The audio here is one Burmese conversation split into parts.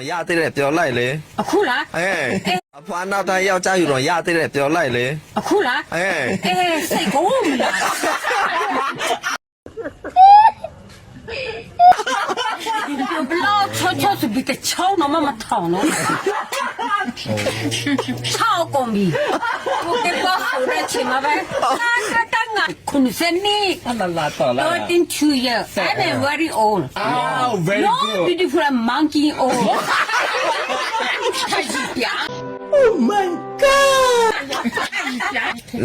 တော့ရသေးတယ်ပြောလိုက်လေအခုလားအဲအဖွားနောက်တိုင်းယောက်ျားယူတော့ရသေးတယ်ပြောလိုက်လေအခုလားအဲအေးစိတ်ကိုမလားဘလောက်ချောချောစပြီးတချောင်းတော့မမထောင်းတော့ချောက်ကုန်ပြီကိုတေပေါ်ဆိုတဲ့ချိန်မှာပဲတာတာ ငါခုနစနေလာလာတော်လာ32 years I'm a very old Oh, very no good. beautiful monkey old ပြာ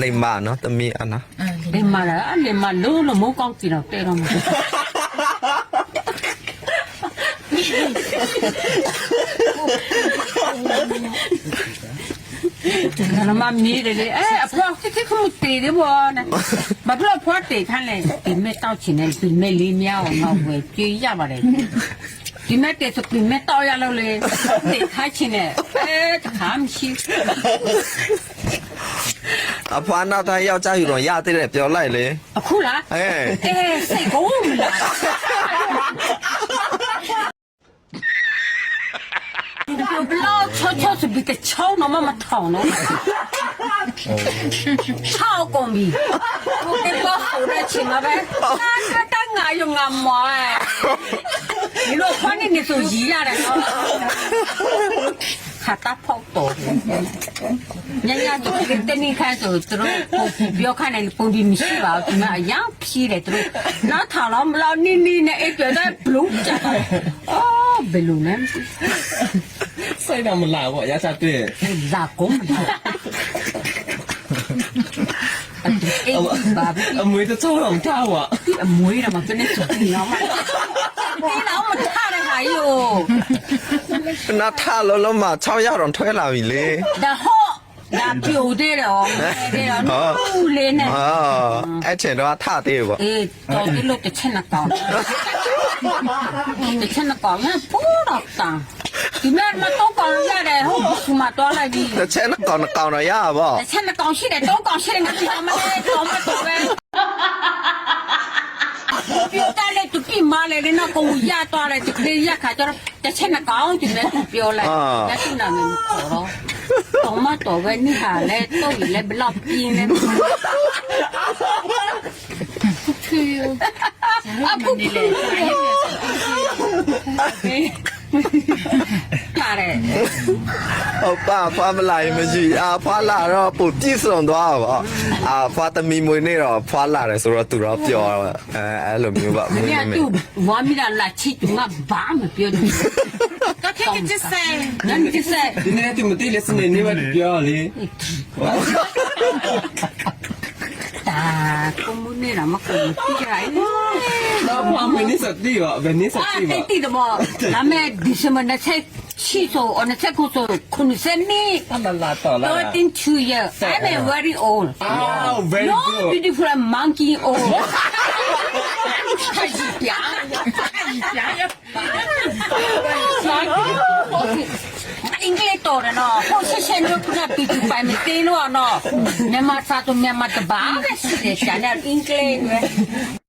လိမ္မာနော်တမီးအနာလေမလာလေမလုံးလုံးမကောင်းကြည့်တော့ တဲတော့မှာကနမမီးတယ်လေအဲအဖေကတိခုတေးတယ်ဘောနဲ့ဘာလို့ဖွားတေးခန်းလဲဒီမဲ့တောက်ချင်တယ်ဒီမဲ့လေးမြောင်းအောင်ဝယ်ကြည့်ရပါတယ်ဒီမဲ့တေးစပင်းမဲ့တောက်ရလို့လေတေးခိုင်းချင်တယ်အဲတခါမရှိအဖွားနောက်တိုင်းယောက်ျားယူတော့ရသေးတယ်ပြောလိုက်လေအခုလားအဲအေးစိတ်ကိုမလားဘလောက်ချောချောစပြီးတချောင်းတော့ မမထောင်းတော့ချောက်ကုန်ပြီကိုတေပေါ်ဆိုတဲ့ချိန်မှာပဲတာတာငါယုံငါမွားဒီလိုခွန်းနေဆိုရီးရတယ်နော်ခါတာဖောက်တော့ညညတို့တနေ့ခါဆိုသူတို့ပြောခိုင်းတယ်ပုံဒီမရှိပါဘူးဒီမှာအယောင်ဖြီးတယ်သူတို့နောက်ထောင်တော့မလောက်နီးနီးနဲ့အဲ့ပြောတဲ့ဘလူးကြတယ်အော်ဘလူးနဲ့ စိတ်တော့မလာဘူးရစားတွေ့လာကုန်ပြီအေးဘာဘီအမွေတော့ချုံအောင်ထားဝအမွေးတော့မကနေစပြီးတော့မဒီတော့မထားရဟာယိုနာထလောလောမှာ6ရောက်တော့ထွဲလာပြီလေဒါဟောဒါပြိုသေးတယ်တဲ့တော့နူးလေးနဲ့အော်အဲ့ချင်တော့ထသေးပေါ့အေးတော်ဒီလိုတစ်ချက်နဲ့ကောင်းတစ်ချက်နဲ့ကောင်းနဲ့ပိုးတော့တန် ဒီမဲ့မတော့ကောင်းရတယ်ဟုတ်ဒီမှာတော့လိုက်ပြီတစ်ချက်နဲ့ကောင်းကောင်းတော့ရပါတစ်ချက်နဲ့ကောင်းရှိတယ်တော့ကောင်းရှိတယ်ငါဒီမလေးတော့မတော့ပဲပြောတယ်လေသူပြမလေနော်ကိုရသွားတယ်ဒီကလေးရခါကျတော့တစ်ချက်နဲ့ကောင်းဒီမဲ့သူပြောလိုက်လက်ရှိနာမည်ခေါ်တော့တော့မတော့ပဲနိဟာလေတော့လေဘလောက်ပြင်းနေအခု လာတယ်ဟုတ်ပါဖွားမလာရင်မရှိအာဖွားလာတော့ပိုပြည့်စုံသွားပါအာဖွားသမီးမွေနေတော့ဖွားလာတယ်ဆိုတော့သူတော့ပြောအဲအဲ့လိုမျိုးပါမ။င်းမြတ်မေသူဝါမီလာလာချစ်သူငါဘာမပြောဘူး။ What can you just say? နန်ဒီဆက်ဒီနေ့တူမတိလက် စနေနေမပြောလေတာကမနေရမကိုပြကြရိုင်း။တော့ဘာမင်းစတိရောဘယ်နည်းစအာတိတိပါတိတော့ဒါမဲ့ဒီစမနဲ့ချက်ချီဆိုအနချက်ကိုဆိုခုနစနေလာလာတော်လာ32 years I'm a very old Oh, very no good. beautiful monkey old ပြာ အင်္ဂလိပ်တော်တယ်နော်ဟိုဆက်ဆက်လို့ကပီတူပိုင်မသေးလို့နော်မြန်မာစာတော့မြန်မာတဘာပဲရှိတယ်ရှာနေအင်္ဂလိပ်ပဲ